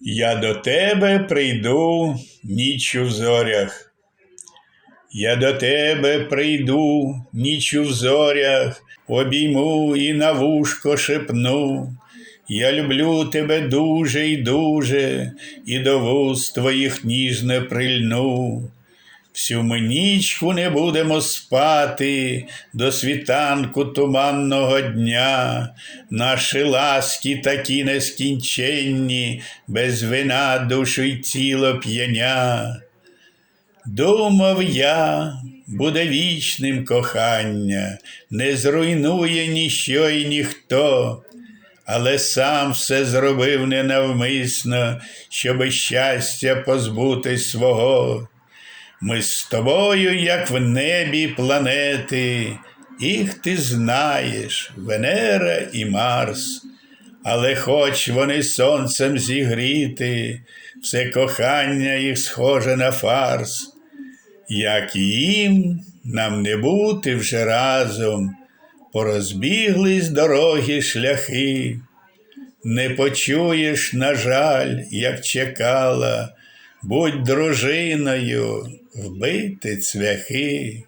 Я до тебе прийду ніч в зорях. Я до тебе прийду ніч в зорях, обійму і на вушко шепну. Я люблю тебе дуже й дуже, і до вуст твоїх ніжне прильну. Всю ми нічку не будемо спати до світанку туманного дня. Наші ласки такі нескінченні, без вина душу й тіло п'яня. Думав я, буде вічним кохання, не зруйнує ніщо й ніхто, але сам все зробив ненавмисно, щоби щастя позбутись свого. Ми з тобою, як в небі планети, їх ти знаєш, Венера і Марс, але хоч вони сонцем зігріти, все кохання їх схоже на фарс, як їм нам не бути вже разом, порозбіглись дороги шляхи. Не почуєш, на жаль, як чекала, будь дружиною, вбити цвяхи.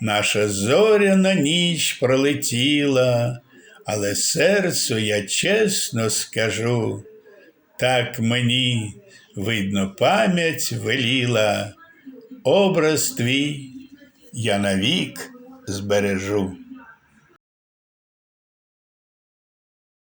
Наша зоряна ніч пролетіла, але серцю я чесно скажу, так мені, видно, пам'ять веліла, образ твій я навік збережу.